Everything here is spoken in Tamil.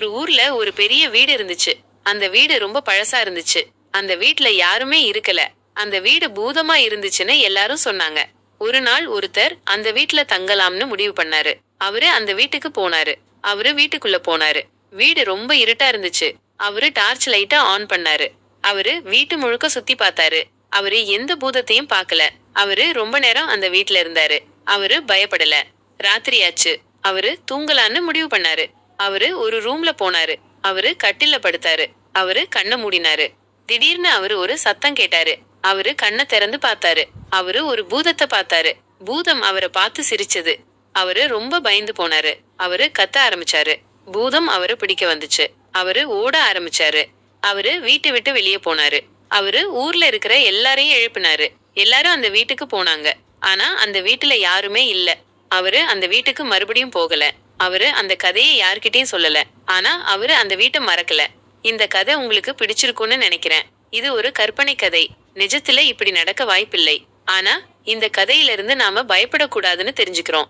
ஒரு ஊர்ல ஒரு பெரிய வீடு இருந்துச்சு. அந்த வீடு ரொம்ப பழசா இருந்துச்சு. அந்த வீட்ல யாருமே இருக்கல. அந்த வீடு பூதமா இருந்துச்சுன்னு எல்லாரும் சொன்னாங்க. ஒரு நாள் ஒருத்தர் அந்த வீட்ல தங்கலாம்னு முடிவு பண்ணாரு. அவரு அந்த வீட்டுக்கு போனாரு. அவரு வீட்டுக்குள்ள போனாரு. வீடு ரொம்ப இருட்டா இருந்துச்சு. அவரு டார்ச் லைட்டா ஆன் பண்ணாரு. அவரு வீட்டு முழுக்க சுத்தி பார்த்தாரு. அவரு எந்த பூதத்தையும் பார்க்கல. அவரு ரொம்ப நேரம் அந்த வீட்ல இருந்தாரு. அவரு பயப்படல. ராத்திரியாச்சு. அவரு தூங்கலான்னு முடிவு பண்ணாரு. அவரு ஒரு ரூம்ல போனாரு. அவரு கட்டில படுத்தாரு. அவரு கண்ணை மூடினாரு. திடீர்னு அவரு ஒரு சத்தம் கேட்டாரு. அவரு கண்ணை திறந்து பார்த்தாரு. அவரு ஒரு பூதத்தை பார்த்தாரு. பூதம் அவரை பார்த்து சிரிச்சது. அவரு ரொம்ப பயந்து போனாரு. அவரு கத்த ஆரம்பிச்சாரு. பூதம் அவரை பிடிக்க வந்துச்சு. அவரு ஓட ஆரம்பிச்சாரு. அவரு வீட்டை விட்டு வெளியே போனாரு. அவரு ஊர்ல இருக்கிற எல்லாரையும் எழுப்பினாரு. எல்லாரும் அந்த வீட்டுக்கு போனாங்க. ஆனா அந்த வீட்டுல யாருமே இல்ல. அவரு அந்த வீட்டுக்கு மறுபடியும் போகல. அவரு அந்த கதையை யார்கிட்டயும் சொல்லல. ஆனா அவரு அந்த வீட்டை மறக்கல. இந்த கதை உங்களுக்கு பிடிச்சிருக்கும்னு நினைக்கிறேன். இது ஒரு கற்பனை கதை. நிஜத்துல இப்படி நடக்க வாய்ப்பில்லை. ஆனா இந்த கதையிலிருந்து நாம பயப்படக்கூடாதுன்னு தெரிஞ்சுக்கிறோம்.